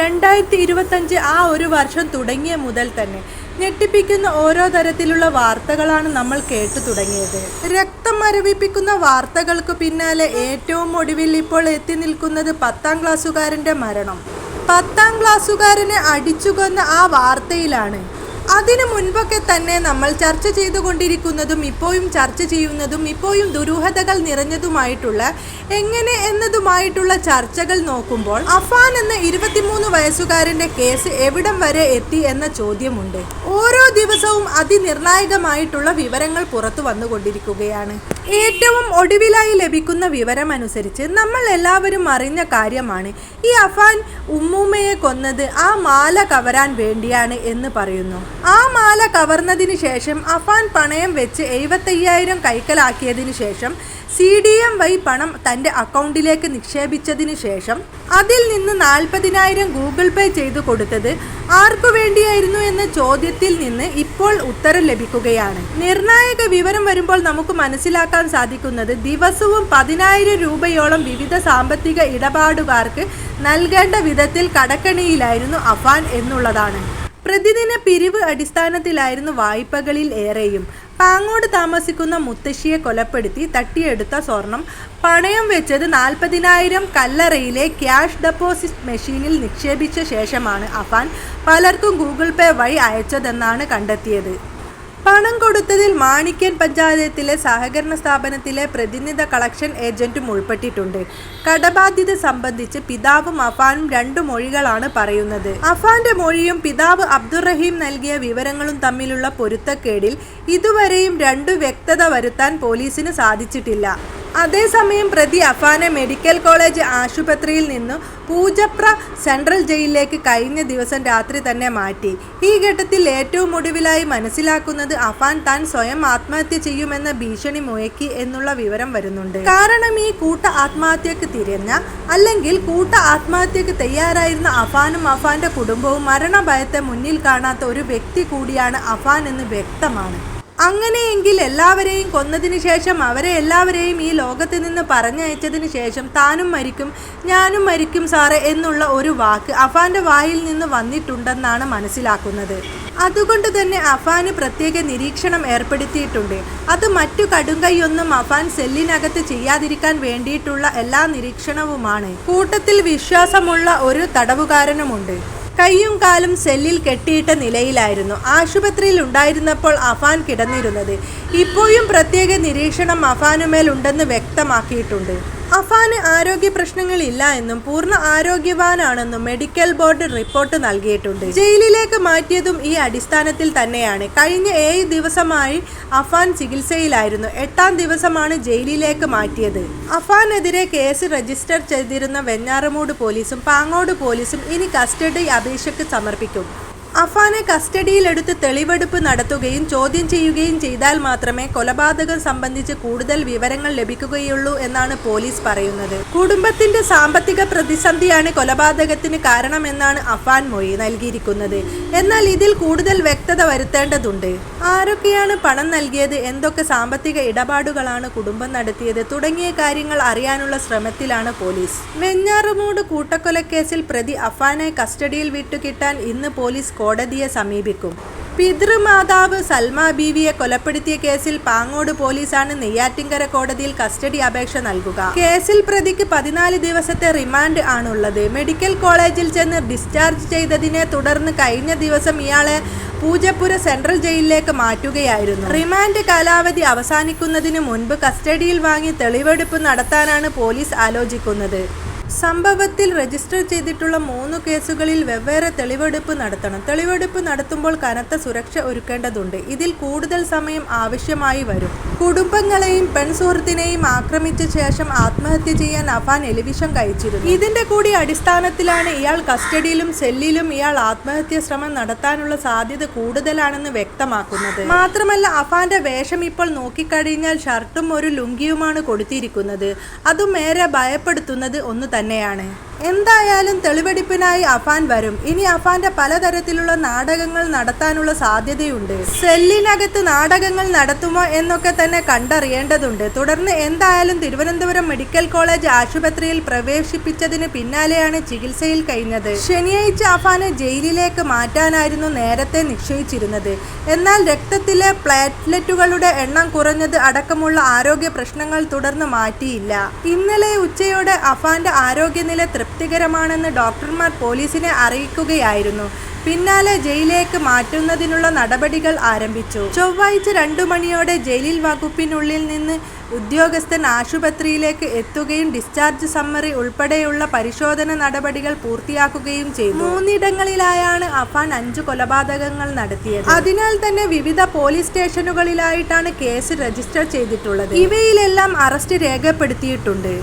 രണ്ടായിരത്തി ഇരുപത്തഞ്ച് ആ ഒരു വർഷം തുടങ്ങിയ മുതൽ തന്നെ ഞെട്ടിപ്പിക്കുന്ന ഓരോ തരത്തിലുള്ള വാർത്തകളാണ് നമ്മൾ കേട്ടു തുടങ്ങിയത്. രക്തം മരവിപ്പിക്കുന്ന വാർത്തകൾക്ക് പിന്നാലെ ഏറ്റവും ഒടുവിൽ ഇപ്പോൾ എത്തി നിൽക്കുന്നത് പത്താം ക്ലാസ്സുകാരന്റെ മരണം. പത്താം ക്ലാസ്സുകാരനെ അടിച്ചുകൊന്ന ആ വാർത്തയിലാണ് അതിനു മുൻപൊക്കെ തന്നെ നമ്മൾ ചർച്ച ചെയ്തുകൊണ്ടിരിക്കുന്നതും ഇപ്പോഴും ചർച്ച ചെയ്യുന്നതും ഇപ്പോഴും ദുരൂഹതകൾ നിറഞ്ഞതുമായിട്ടുള്ള എങ്ങനെ എന്നതുമായിട്ടുള്ള ചർച്ചകൾ നോക്കുമ്പോൾ അഫാൻ എന്ന ഇരുപത്തിമൂന്ന് വയസ്സുകാരന്റെ കേസ് എവിടം വരെ എത്തി എന്ന ചോദ്യമുണ്ട്. ഓരോ ദിവസവും അതിനിർണായകമായിട്ടുള്ള വിവരങ്ങൾ പുറത്തു വന്നുകൊണ്ടിരിക്കുകയാണ്. ഏറ്റവും ഒടുവിലായി ലഭിക്കുന്ന വിവരം അനുസരിച്ച് നമ്മൾ എല്ലാവരും അറിഞ്ഞ കാര്യമാണ് ഈ അഫാൻ ഉമ്മൂമ്മയെ കൊന്നത് ആ മാല കവരാൻ വേണ്ടിയാണ് എന്ന് പറയുന്നു. ആ മാല കവർന്നതിന് ശേഷം അഫാൻ പണയം വെച്ച് എഴുപത്തയ്യായിരം കൈക്കലാക്കിയതിന് ശേഷം സി ഡി എം വൈ പണം തന്റെ അക്കൗണ്ടിലേക്ക് നിക്ഷേപിച്ചതിന് ശേഷം അതിൽ നിന്ന് നാൽപ്പതിനായിരം ഗൂഗിൾ പേ ചെയ്തു കൊടുത്തത് ആർക്കു വേണ്ടിയായിരുന്നു എന്ന ചോദ്യത്തിൽ നിന്ന് ഇപ്പോൾ ഉത്തരം ലഭിക്കുകയാണ്. നിർണായക വിവരം വരുമ്പോൾ നമുക്ക് മനസ്സിലാക്കാൻ സാധിക്കുന്നത് ദിവസവും പതിനായിരം രൂപയോളം വിവിധ സാമ്പത്തിക ഇടപാടുകാർക്ക് നൽകേണ്ട വിധത്തിൽ കടക്കണിയിലായിരുന്നു അഫാൻ എന്നുള്ളതാണ്. പ്രതിദിന പിരിവ് അടിസ്ഥാനത്തിലായിരുന്നു വായ്പകളിൽ ഏറെയും. പാങ്ങോട് താമസിക്കുന്ന മുത്തശ്ശിയെ കൊലപ്പെടുത്തി തട്ടിയെടുത്ത സ്വർണം. പണയം വെച്ചത് നാൽപ്പതിനായിരം കല്ലറയിലെ ക്യാഷ് ഡെപ്പോസിറ്റ് മെഷീനിൽ നിക്ഷേപിച്ച ശേഷമാണ് അഫാൻ പലർക്കും ഗൂഗിൾ പേ വഴി അയച്ചതെന്നാണ് കണ്ടെത്തിയത്. പണം കൊടുത്തതിൽ മാണിക്യൻ പഞ്ചായത്തിലെ സഹകരണ സ്ഥാപനത്തിലെ പ്രതിനിധ കളക്ഷൻ ഏജന്റും ഉൾപ്പെട്ടിട്ടുണ്ട്. കടബാധ്യത സംബന്ധിച്ച് പിതാവും അഫാനും രണ്ടു മൊഴികളാണ് പറയുന്നത്. അഫാന്റെ മൊഴിയും പിതാവ് അബ്ദുറഹീം നൽകിയ വിവരങ്ങളും തമ്മിലുള്ള പൊരുത്തക്കേടിൽ ഇതുവരെയും രണ്ടു വ്യക്തത വരുത്താൻ പോലീസിന് സാധിച്ചിട്ടില്ല. അതേസമയം പ്രതി അഫാനെ മെഡിക്കൽ കോളേജ് ആശുപത്രിയിൽ നിന്നും പൂജപ്ര സെൻട്രൽ ജയിലിലേക്ക് കഴിഞ്ഞ ദിവസം രാത്രി തന്നെ മാറ്റി. ഈ ഘട്ടത്തിൽ ഏറ്റവും ഒടുവിലായി മനസ്സിലാക്കുന്നത് അഫാൻ താൻ സ്വയം ആത്മഹത്യ ചെയ്യുമെന്ന ഭീഷണി മുഴക്കി എന്നുള്ള വിവരം വരുന്നുണ്ട്. കാരണം ഈ കൂട്ട ആത്മഹത്യക്ക് തിരഞ്ഞ അല്ലെങ്കിൽ കൂട്ട ആത്മഹത്യക്ക് തയ്യാറായിരുന്ന അഫാനും അഫാന്റെ കുടുംബവും മരണഭയത്തെ മുന്നിൽ കാണാത്ത ഒരു വ്യക്തി കൂടിയാണ് അഫാൻ എന്ന് വ്യക്തമാണ്. അങ്ങനെയെങ്കിൽ എല്ലാവരെയും കൊന്നതിന് ശേഷം അവരെ എല്ലാവരെയും ഈ ലോകത്ത് നിന്ന് പറഞ്ഞയച്ചതിന് ശേഷം താനും മരിക്കും ഞാനും മരിക്കും സാറേ എന്നുള്ള ഒരു വാക്ക് അഫാന്റെ വായിൽ നിന്ന് വന്നിട്ടുണ്ടെന്നാണ് മനസ്സിലാക്കുന്നത്. അതുകൊണ്ട് തന്നെ അഫാന് പ്രത്യേക നിരീക്ഷണം ഏർപ്പെടുത്തിയിട്ടുണ്ട്. അത് മറ്റു കടുങ്കൈയൊന്നും അഫാൻ സെല്ലിനകത്ത് ചെയ്യാതിരിക്കാൻ വേണ്ടിയിട്ടുള്ള എല്ലാ നിരീക്ഷണവുമാണ്. കൂട്ടത്തിൽ വിശ്വാസമുള്ള ഒരു തടവുകാരനുമുണ്ട്. കൈയും കാലും സെല്ലിൽ കെട്ടിയിട്ട നിലയിലായിരുന്നു. ആശുപത്രിയിൽ ഉണ്ടായിരുന്നപ്പോൾ അഫാൻ കിടന്നിരുന്നത്. ഇപ്പോഴും പ്രത്യേക നിരീക്ഷണം അഫാനുമേൽ ഉണ്ടെന്ന് വ്യക്തമാക്കിയിട്ടുണ്ട്. അഫാന് ആരോഗ്യ പ്രശ്നങ്ങളില്ല എന്നും പൂർണ ആരോഗ്യവാനാണെന്നും മെഡിക്കൽ ബോർഡ് റിപ്പോർട്ട് നൽകിയിട്ടുണ്ട്. ജയിലിലേക്ക് മാറ്റിയതും ഈ അടിസ്ഥാനത്തിൽ തന്നെയാണ്. കഴിഞ്ഞ ഏഴ് ദിവസമായി അഫാൻ ചികിത്സയിലായിരുന്നു. എട്ടാം ദിവസമാണ് ജയിലിലേക്ക് മാറ്റിയത്. അഫാനെതിരെ കേസ് രജിസ്റ്റർ ചെയ്തിരുന്ന വെഞ്ഞാറമൂട് പോലീസും പാങ്ങോട് പോലീസും ഇനി കസ്റ്റഡി അപേക്ഷയ്ക്ക് സമർപ്പിക്കും. അഫാനെ കസ്റ്റഡിയിലെടുത്ത് തെളിവെടുപ്പ് നടത്തുകയും ചോദ്യം ചെയ്യുകയും ചെയ്താൽ മാത്രമേ കൊലപാതകം സംബന്ധിച്ച് കൂടുതൽ വിവരങ്ങൾ ലഭിക്കുകയുള്ളൂ എന്നാണ് പോലീസ് പറയുന്നത്. കുടുംബത്തിന്റെ സാമ്പത്തിക പ്രതിസന്ധിയാണ് കൊലപാതകത്തിന് കാരണമെന്നാണ് അഫാൻ മൊഴി നൽകിയിരിക്കുന്നത്. എന്നാൽ ഇതിൽ കൂടുതൽ വ്യക്തത വരുത്തേണ്ടതുണ്ട്. ആരൊക്കെയാണ് പണം നൽകിയത്? എന്തൊക്കെ സാമ്പത്തിക ഇടപാടുകളാണ് കുടുംബം നടത്തിയത്? തുടങ്ങിയ കാര്യങ്ങൾ അറിയാനുള്ള ശ്രമത്തിലാണ് പോലീസ്. വെഞ്ഞാറുമൂട് കൂട്ടക്കൊലക്കേസിൽ പ്രതി അഫാനെ കസ്റ്റഡിയിൽ വിട്ടുകിട്ടാൻ ഇന്ന് പോലീസ് കോടതിയെ സമീപിക്കും. പിതൃമാതാവ് സൽമ ബീവിയെ കൊലപ്പെടുത്തിയ കേസിൽ പാങ്ങോട് പോലീസാണ് നെയ്യാറ്റിങ്കര കോടതിയിൽ കസ്റ്റഡി അപേക്ഷ നൽകുക. കേസിൽ പ്രതിക്ക് പതിനാല് ദിവസത്തെ റിമാൻഡ് ആണുള്ളത്. മെഡിക്കൽ കോളേജിൽ ചെന്ന് ഡിസ്ചാർജ് ചെയ്തതിനെ തുടർന്ന് കഴിഞ്ഞ ദിവസം ഇയാളെ പൂജപ്പുര സെൻട്രൽ ജയിലിലേക്ക് മാറ്റുകയായിരുന്നു. റിമാൻഡ് കാലാവധി അവസാനിക്കുന്നതിന് മുൻപ് കസ്റ്റഡിയിൽ വാങ്ങി തെളിവെടുപ്പ് നടത്താനാണ് പോലീസ് ആലോചിക്കുന്നത്. സംഭവത്തിൽ രജിസ്റ്റർ ചെയ്തിട്ടുള്ള മൂന്ന് കേസുകളിൽ വെവ്വേറെ തെളിവെടുപ്പ് നടത്തണം. തെളിവെടുപ്പ് നടത്തുമ്പോൾ കനത്ത സുരക്ഷ ഒരുക്കേണ്ടതുണ്ട്. ഇതിൽ കൂടുതൽ സമയം ആവശ്യമായി വരും. കുടുംബങ്ങളെയും പെൺസുഹൃത്തിനെയും ആക്രമിച്ച ശേഷം ആത്മഹത്യ ചെയ്യാൻ അഫാൻ എലിവിഷം കഴിച്ചിരുന്നു. ഇതിന്റെ കൂടി അടിസ്ഥാനത്തിലാണ് ഇയാൾ കസ്റ്റഡിയിലും സെല്ലിലും ഇയാൾ ആത്മഹത്യ ശ്രമം നടത്താനുള്ള സാധ്യത കൂടുതലാണെന്ന് വ്യക്തമാക്കുന്നത്. മാത്രമല്ല അഫാന്റെ വേഷം ഇപ്പോൾ നോക്കിക്കഴിഞ്ഞാൽ ഷർട്ടും ഒരു ലുങ്കിയുമാണ് കൊടുത്തിരിക്കുന്നത്. അതും ഏറെ ഭയപ്പെടുത്തുന്നത് ഒന്ന് തന്നെയാണ്. എന്തായാലും തെളിവെടുപ്പിനായി അഫാൻ വരും. ഇനി അഫാന്റെ പലതരത്തിലുള്ള നാടകങ്ങൾ നടത്താനുള്ള സാധ്യതയുണ്ട്. സെല്ലിനകത്ത് നാടകങ്ങൾ നടത്തുമോ എന്നൊക്കെ തന്നെ കണ്ടറിയേണ്ടതുണ്ട്. തുടർന്ന് എന്തായാലും തിരുവനന്തപുരം മെഡിക്കൽ കോളേജ് ആശുപത്രിയിൽ പ്രവേശിപ്പിച്ചതിന് പിന്നാലെയാണ് ചികിത്സയിൽ കഴിഞ്ഞത്. ശനിയാഴ്ച അഫാനെ ജയിലിലേക്ക് മാറ്റാനായിരുന്നു നേരത്തെ നിശ്ചയിച്ചിരുന്നത്. എന്നാൽ രക്തത്തിലെ പ്ലേറ്റ്ലെറ്റുകളുടെ എണ്ണം കുറഞ്ഞത് അടക്കമുള്ള ആരോഗ്യ പ്രശ്നങ്ങൾ തുടർന്ന് മാറ്റിയില്ല. ഇന്നലെ ഉച്ചയോടെ അഫാന്റെ ആരോഗ്യനില തൃപ്തികരമാണെന്ന് ഡോക്ടർമാർ പോലീസിനെ അറിയിക്കുകയായിരുന്നു. പിന്നാലെ ജയിലിലേക്ക് മാറ്റുന്നതിനുള്ള നടപടികൾ ആരംഭിച്ചു. ചൊവ്വാഴ്ച രണ്ടു മണിയോടെ ജയിലിൽ വകുപ്പിനുള്ളിൽ നിന്ന് ഉദ്യോഗസ്ഥൻ ആശുപത്രിയിലേക്ക് എത്തുകയും ഡിസ്ചാർജ് സമ്മറി ഉൾപ്പെടെയുള്ള പരിശോധന നടപടികൾ പൂർത്തിയാക്കുകയും ചെയ്തു. മൂന്നിടങ്ങളിലായാണ് അഫാൻ അഞ്ചു കൊലപാതകങ്ങൾ നടത്തിയത്. അതിനാൽ തന്നെ വിവിധ പോലീസ് സ്റ്റേഷനുകളിലായിട്ടാണ് കേസ് രജിസ്റ്റർ ചെയ്തിട്ടുള്ളത്. ഇവയിലെല്ലാം അറസ്റ്റ് രേഖപ്പെടുത്തിയിട്ടുണ്ട്.